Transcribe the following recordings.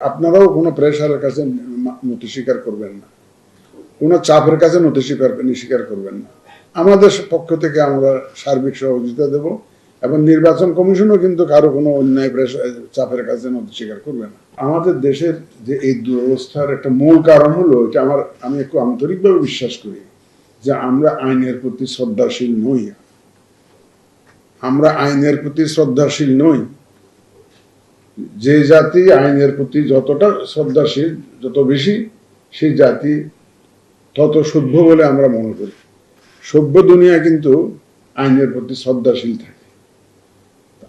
আপনারাও কোনো প্রেশারের কাছে নথি স্বীকার করবেন না। কোনো চাপের কাছে নথি স্বীকার স্বীকার করবেন না। আমাদের পক্ষ থেকে আমরা সার্বিক সহযোগিতা দেব এবং নির্বাচন কমিশনও কিন্তু কারও কোনো অন্যায় প্রেশার চাপের কাছে নথি স্বীকার করবে না। আমাদের দেশের যে এই দুরবস্থার একটা মূল কারণ হলো, এটা আমার, আমি একটু আন্তরিকভাবে বিশ্বাস করি যে আমরা আইনের প্রতি শ্রদ্ধাশীল নই। আমরা আইনের প্রতি শ্রদ্ধাশীল নই। যে জাতি আইনের প্রতি যতটা শ্রদ্ধাশীল, যত বেশি, সেই জাতি তত সভ্য বলে আমরা মনে করি। সভ্য দুনিয়া কিন্তু আইনের প্রতি শ্রদ্ধাশীল থাকে।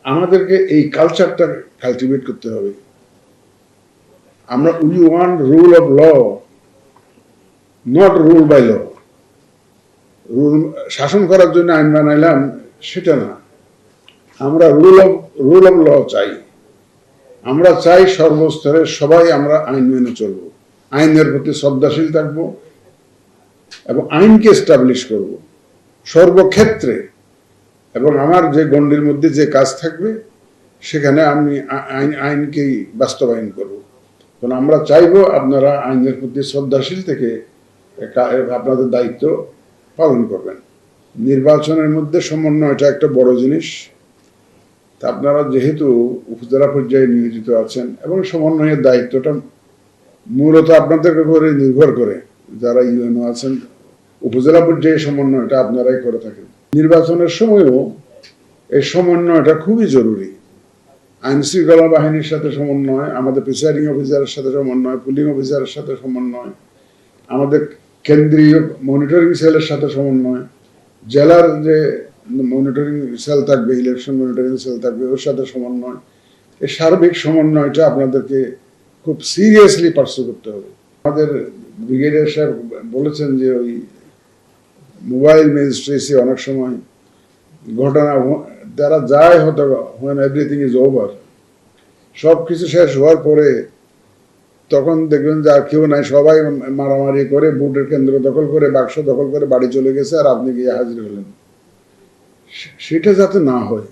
আমাদেরকে এই কালচারটা কালটিভেট করতে হবে। আমরা we want rule of law not rule by law rule শাসন করার জন্য আইন বানাইলাম, সেটা না। আমরা rule of rule of law চাই। আমরা চাই সর্বস্তরে সবাই আমরা আইন মেনে চলব। আইনের প্রতি শ্রদ্ধাশীল থাকব এবং আইনকে এস্টাবলিশ করব। সর্বক্ষেত্রে এবং আমার যে গণ্ডির মধ্যে যে কাজ থাকবে, সেখানে আমি আইন, আইনকেই বাস্তবায়ন করব। কারণ আমরা চাইব আপনারা আইনের প্রতি শ্রদ্ধাশীল থেকে আপনাদের দায়িত্ব পালন করবেন। নির্বাচনের মধ্যে সমন্বয়টা একটা বড় জিনিস। তা আপনারা যেহেতু উপজেলা পর্যায়ে নিয়োজিত আছেন এবং সমন্বয়ের দায়িত্বটা মূলত আপনাদের উপরে নির্ভর করে যারা ইউএনও আছেন, উপজেলা পর্যায়ে সমন্বয়টা আপনারাই করে থাকেন। নির্বাচনের সময়ও এই সমন্বয়টা খুবই জরুরি। আইন শৃঙ্খলা বাহিনীর সাথে সমন্বয়, আমাদের প্রিসাইডিং অফিসারের সাথে সমন্বয় পুলিং অফিসারের সাথে সমন্বয়, আমাদের কেন্দ্রীয় মনিটরিং সেলের সাথে সমন্বয়, জেলার যে মনিটরিং সেল থাকবে ইলেকশন মনিটরিং সেল থাকবে, ওর সাথে সমন্বয়। এই সার্বিক সমন্বয়টা আপনাদেরকে খুব সিরিয়াসলি পার্সু করতে হবে। আমাদের ব্রিগেডিয়ার সাহেব বলেছেন যে ওই মোবাইল ম্যাজিস্ট্রেসি অনেক সময় ঘটনা যারা যায় হয়তো হোয়েন এভরিথিং ইজ ওভার সব কিছু শেষ হওয়ার পরে তখন দেখবেন যে আর কেউ নাই, সবাই মারামারি করে বুটের কেন্দ্র দখল করে, বাক্স দখল করে বাড়ি চলে গেছে আর আপনি গিয়ে হাজির হলেন। সেটা যাতে না হয়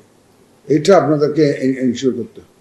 এটা আপনাদেরকে এনশিওর করতে হবে।